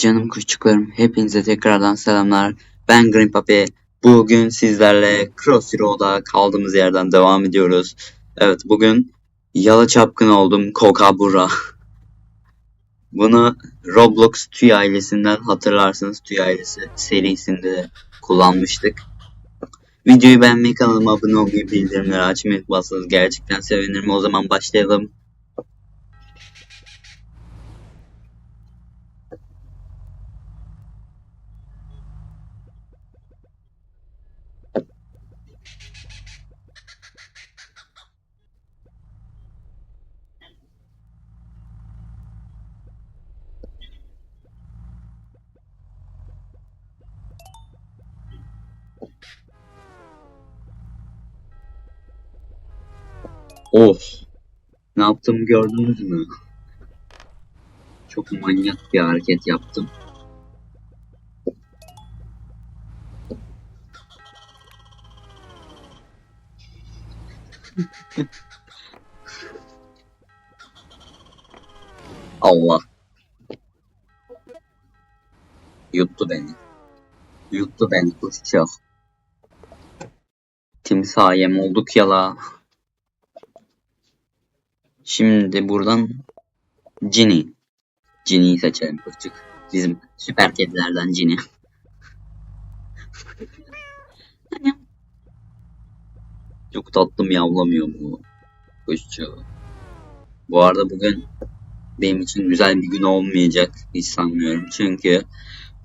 Canım kuşçuklarım hepinize tekrardan selamlar. Ben Green Papi. Bugün sizlerle Crossy Road'a kaldığımız yerden devam ediyoruz. Evet bugün yala çapkın oldum Kokabura. Bunu Roblox Tüy ailesinden hatırlarsınız. Tüy ailesi serisinde de kullanmıştık. Videoyu beğenmeyi, kanalıma abone olmayı, bildirimleri açmayı unutmazsanız gerçekten sevinirim. O zaman başlayalım. Of. Ne yaptığımı gördünüz mü? Çok manyak bir hareket yaptım. Allah. Yuttu beni. Yuttu beni kuşçak. Timsah yem olduk yala. Şimdi buradan Ginny. Ginny'yi seçelim kuşçuk. Bizim süper kedilerden Ginny. Çok tatlı miyavlamıyor bu kuşçuk. Bu arada bugün benim için güzel bir gün olmayacak hiç sanmıyorum. Çünkü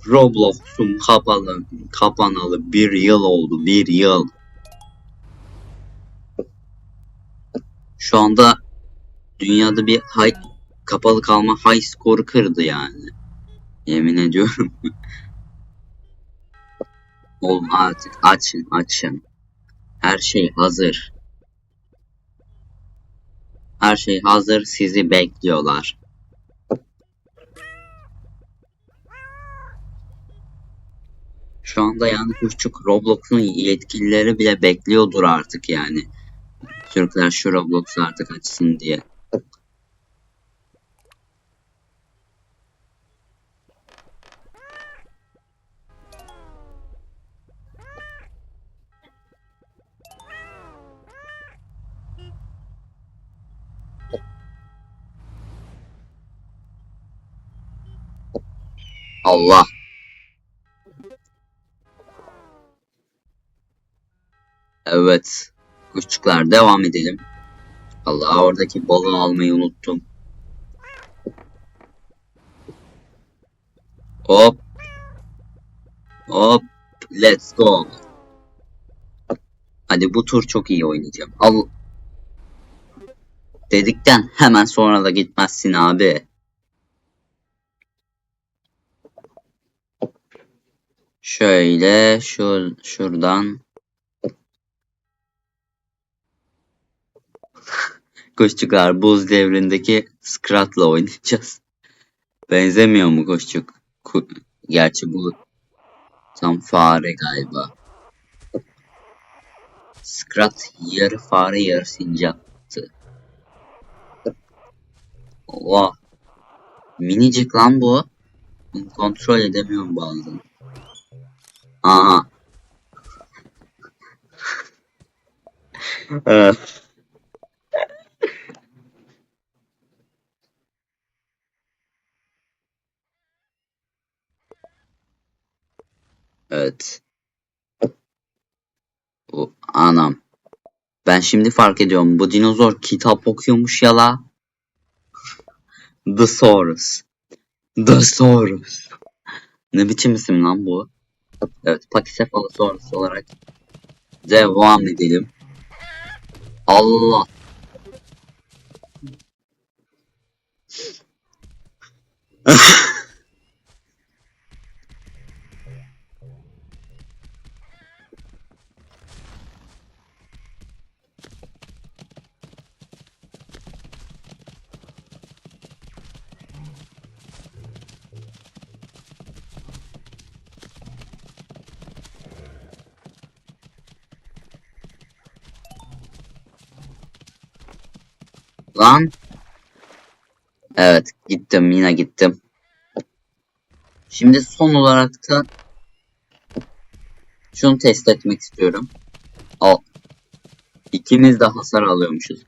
Roblox'un kapalı, kapanalı bir yıl oldu. Bir yıl. Şu anda dünyada bir high, kapalı kalma high score kırdı yani. Yemin ediyorum. Oğlum artık açın açın. Her şey hazır. Her şey hazır sizi bekliyorlar. Şu anda yani kuşçuk Roblox'un yetkilileri bile bekliyordur artık yani. Türkler şu Roblox'u artık açsın diye. Allah. Evet. Kuşçuklar devam edelim. Allah oradaki balığı almayı unuttum. Hop. Hop. Let's go. Hadi bu tur çok iyi oynayacağım. Al. Dedikten hemen sonra da gitmezsin abi. Şöyle şu şuradan Koşçuklar buz devrindeki Scrat'la oynayacağız. Benzemiyor mu Koşçuk? Ku Gerçi bu tam fare galiba. Scrat yarı fare yarı sincaptı. Oha. Minicik lan bu. Kontrol edemiyorum bazen. Aha. Evet. Evet. Bu anam. Ben şimdi fark ediyorum. Bu dinozor kitap okuyormuş ya la. Thesaurus. Thesaurus. Ne biçim isim lan bu? Evet. Pachycephalosaurus olarak devam edelim. Allah. Lan. Evet gittim yine gittim. Şimdi son olarak da şunu test etmek istiyorum. Al. İkimiz de hasar alıyormuşuz.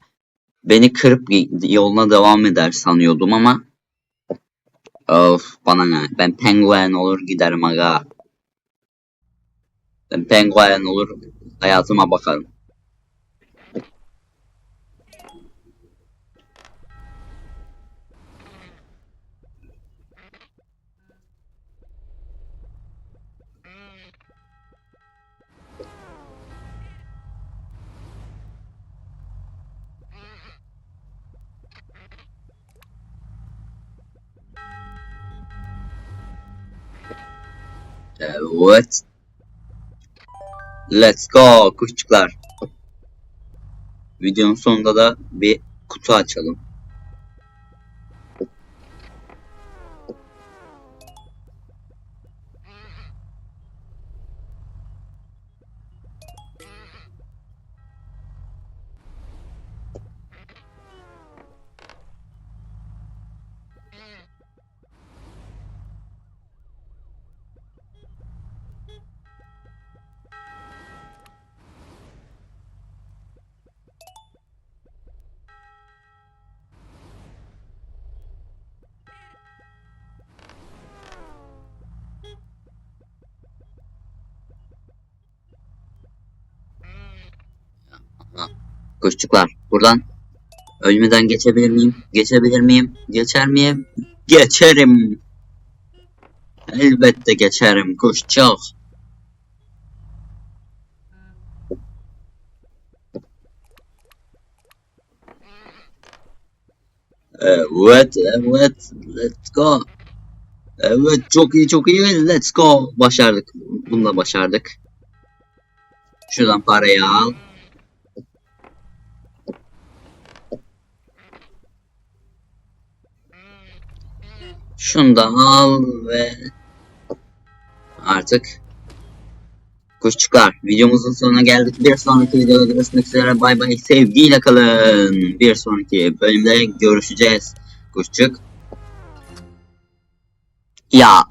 Beni kırıp yoluna devam eder sanıyordum ama Of bana ne? Ben penguen olur giderim aga. Ben penguen olur hayatıma bakarım. Evet. Let's go kuşçuklar. Videonun sonunda da bir kutu açalım. Kuşçuklar buradan ölmeden geçebilir miyim? Geçebilir miyim? Geçer miyim? Geçerim. Elbette geçerim kuşçuk. Evet, evet, let's go. Evet, çok iyi, çok iyi, let's go. Başardık, bunu başardık. Şuradan parayı al. Şunu da al ve artık kuşçuklar videomuzun sonuna geldik. Bir sonraki videoda görüşmek üzere. Bay bay. Sevgiyle kalın. Bir sonraki bölümde görüşeceğiz. Kuşçuk. Ya